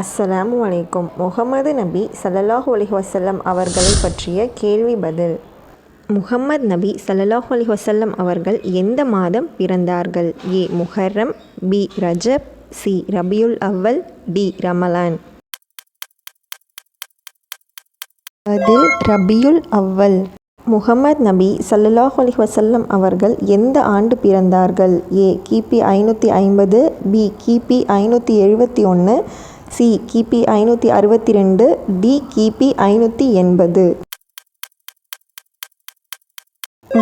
அஸ்ஸலாமு அலைக்கும். முகமது நபி ஸல்லல்லாஹு அலி வசல்லம் அவர்களை பற்றிய கேள்வி பதில். முகம்மது நபி ஸல்லல்லாஹு அலி வசல்லம் அவர்கள் எந்த மாதம் பிறந்தார்கள்? A. Muharram B. Rajab C. Rabiul Awwal D. Ramadan. பதில் ரபியுல் அவ்வல். முகமது நபி ஸல்லல்லாஹு அலி வசல்லம் அவர்கள் எந்த ஆண்டு பிறந்தார்கள்? ஏ. கிபி ஐநூற்றி ஐம்பது பி. கிபி ஐநூற்றி எழுபத்தி ஒன்று சி கிபி ஐநூற்றி அறுபத்தி ரெண்டு டி கிபி ஐநூற்றி எண்பது.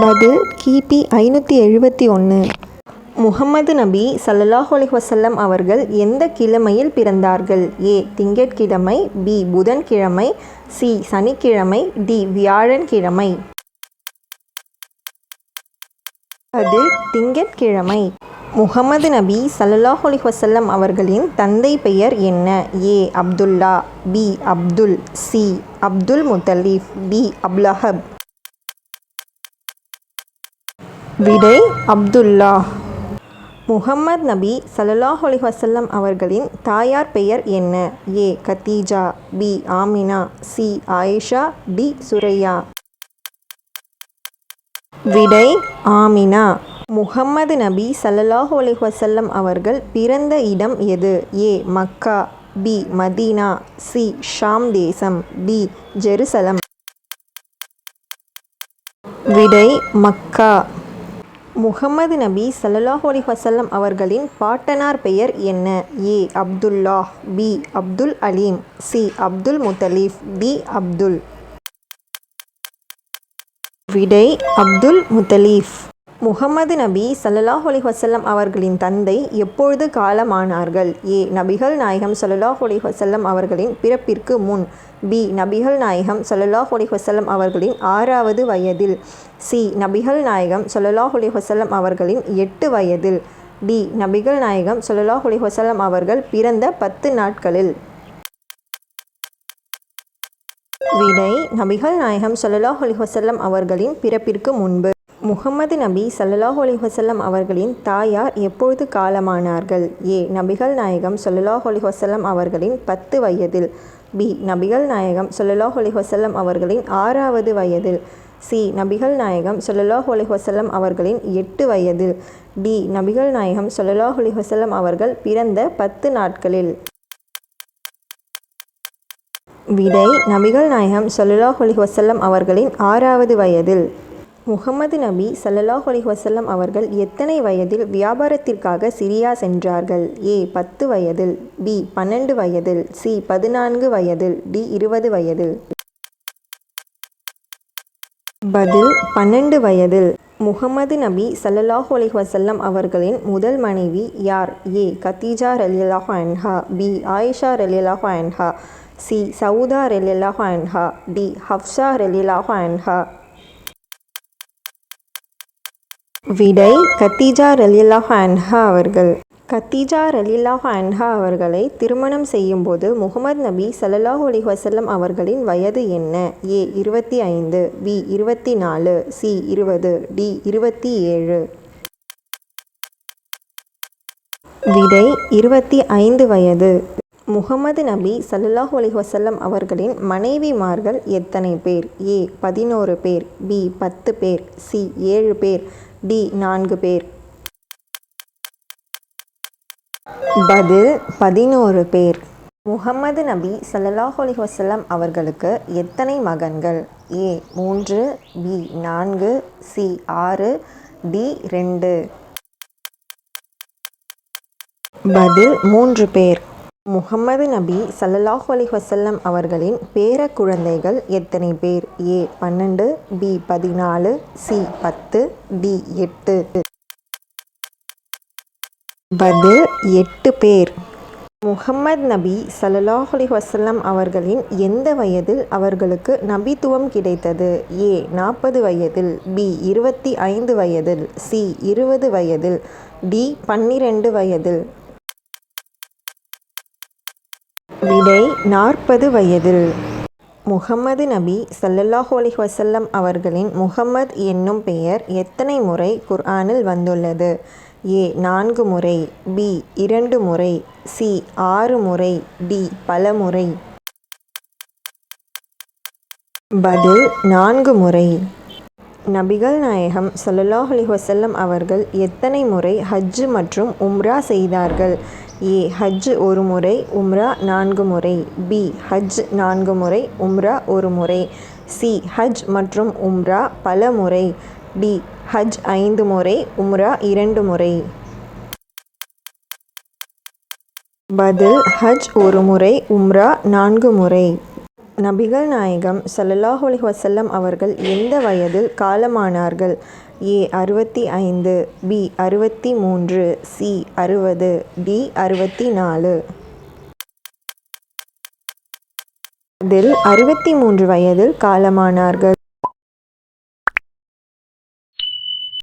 பதில் கிபி ஐநூற்றி எழுபத்தி ஒன்று முகமது நபி ஸல்லல்லாஹு அலைஹி அவர்கள் எந்த கிழமையில் பிறந்தார்கள்? ஏ திங்கட்கிழமை பி புதன்கிழமை சி சனிக்கிழமை டி வியாழன்கிழமை. அது திங்கட்கிழமை. முகமது நபி ஸல்லல்லாஹு அலைஹி வஸல்லம் அவர்களின் தந்தை பெயர் என்ன? A. Abdullah B. Abdul C. Abdul Muttalib B Abu Lahab. விடை அப்துல்லா. முகமது நபி ஸல்லல்லாஹு அலைஹி வஸல்லம் அவர்களின் தாயார் பெயர் என்ன? A. Khadija B. Amina C. Ayesha D. Suraiya. விடை ஆமினா. முகம்மது நபி ஸல்லல்லாஹு அலி வசல்லம் அவர்கள் பிறந்த இடம் எது? A. Mecca B. Medina C. Sham தேசம் டி. ஜெருசலம். விடை மக்கா. முகமது நபி சல்லாஹூ அலி வசல்லம் அவர்களின் பாட்டனார் பெயர் என்ன? A. Abdullah B. Abdul Alim C. Abdul Muttalib D. Abdul. விடை அப்துல் முத்தலீஃப் முகமது நபி சல்லாஹ் அலி வசல்லம் அவர்களின் தந்தை எப்பொழுது காலமானார்கள்? ஏ. நபிகள் நாயகம் சல்லாஹ் அலி வசல்லம் அவர்களின் பிறப்பிற்கு முன். பி. நபிகள் நாயகம் சல்லாஹ் அலி வசல்லம் அவர்களின் ஆறாவது வயதில். சி. நபிகள் நாயகம் சல்லாஹ் அலி வசல்லம் அவர்களின் எட்டு வயதில். டி. நபிகள் நாயகம் சல்லாஹ் அலி வசல்லம் அவர்கள் பிறந்த பத்து நாட்களில். விடை நபிகள் நாயகம் ஸல்லல்லாஹு அலி வசல்லம் அவர்களின் பிறப்பிற்கு முன்பு. முகமது நபி சல்லாஹ் அலைஹி வஸல்லம் அவர்களின் தாயார் எப்பொழுது காலமானார்கள்? ஏ. நபிகள் நாயகம் சல்லாஹ் அலைஹி வஸல்லம் அவர்களின் பத்து வயதில். பி. நபிகள் நாயகம் சல்லாஹ் அலைஹி வஸல்லம் அவர்களின் ஆறாவது வயதில். சி. நபிகள் நாயகம் ஸல்லல்லாஹு அலைஹி வஸல்லம் அவர்களின் எட்டு வயதில். டி. நபிகள் நாயகம் ஸல்லல்லாஹு அலைஹி அவர்கள் பிறந்த பத்து நாட்களில். விடை. நபிகள் நாயகம் ஸல்லல்லாஹு அலைஹி வஸல்லம் அவர்களின் ஆறாவது வயதில். முகமது நபி ஸல்லல்லாஹு அலி வசல்லம் அவர்கள் எத்தனை வயதில் வியாபாரத்திற்காக சிரியா சென்றார்கள்? ஏ பத்து வயதில் பி பன்னெண்டு வயதில் சி பதினான்கு வயதில் டி இருபது வயதில். பதில் பன்னெண்டு வயதில். முகமது நபி ஸல்லல்லாஹு அலி வசல்லம் அவர்களின் முதல் மனைவி யார்? ஏ கத்தீஜா ரலியலாஹ் அன்ஹா பி ஆயிஷா ரலியலாஹ் அன்ஹா சி சவுதா ரலியலாஹ் அன்ஹா டி ஹப்ஷா ரலியலாஹ் அன்ஹா. விடை கத்தீஜா ரலியல்லாஹு அன்ஹா அவர்கள். கத்தீஜா ரலியல்லாஹு அன்ஹா அவர்களை திருமணம் செய்யும்போது முகமது நபி சல்லாஹ் அலி வசல்லம் அவர்களின் வயது என்ன? ஏ இருபத்தி ஐந்து பி இருபத்தி நாலு சி இருபது டி இருபத்தி ஏழு. விடை இருபத்தி ஐந்து வயது. முகமது நபி சல்லாஹ் அலி வசல்லம் அவர்களின் மனைவிமார்கள் எத்தனை பேர்? ஏ பதினோரு பேர் பி பத்து பேர் சி ஏழு பேர். டி நான்கு பேர். பதில் பதினோரு பேர். முகமது நபி ஸல்லல்லாஹு அலைஹி அவர்களுக்கு எத்தனை மகன்கள்? ஏ மூன்று பி நான்கு சி ஆறு டி ரெண்டு. பதில் மூன்று பேர். முகமது நபி ஸல்லல்லாஹு அலி வசல்லம் அவர்களின் பேர குழந்தைகள் எத்தனை பேர்? ஏ பன்னெண்டு பி பதினாலு சி பத்து டி எட்டு. பதில் எட்டு பேர். முகம்மது நபி சல்லாஹ் அலி வசல்லம் அவர்களின் எந்த வயதில் அவர்களுக்கு நபித்துவம் கிடைத்தது? ஏ நாற்பது வயதில் பி இருபத்தி ஐந்து வயதில் சி இருபது வயதில் டி பன்னிரெண்டு வயதில் விடை நாற்பது வயதில். முகம்மது நபி சல்லல்லாஹு அலி வசல்லம் அவர்களின் முகம்மது என்னும் பெயர் எத்தனை முறை குர்ஆனில் வந்துள்ளது? ஏ நான்கு முறை பி இரண்டு முறை சி ஆறு முறை டி பல முறை. பதில் நான்கு முறை. நபிகள் நாயகம் ஸல்லல்லாஹு அலைஹி அவர்கள் எத்தனை முறை ஹஜ் மற்றும் உம்ரா செய்தார்கள்? ஏ. ஹஜ் ஒரு முறை உம்ரா நான்கு முறை. பி. ஹஜ் நான்கு முறை உம்ரா ஒரு முறை. சி. ஹஜ் மற்றும் உம்ரா பல முறை. டி. ஹஜ் ஐந்து முறை உம்ரா இரண்டு முறை. பதில் ஹஜ் ஒரு முறை உம்ரா நான்கு முறை. நபிகள் நாயகம் ஸல்லல்லாஹு அலைஹி வஸல்லம் அவர்கள் எந்த வயதில் காலமானார்கள்? ஏ அறுபத்தி ஐந்து பி அறுபத்தி மூன்று சி அறுபது டி அறுபத்தி நாலு. அதில் அறுபத்தி மூன்று வயதில் காலமானார்கள்.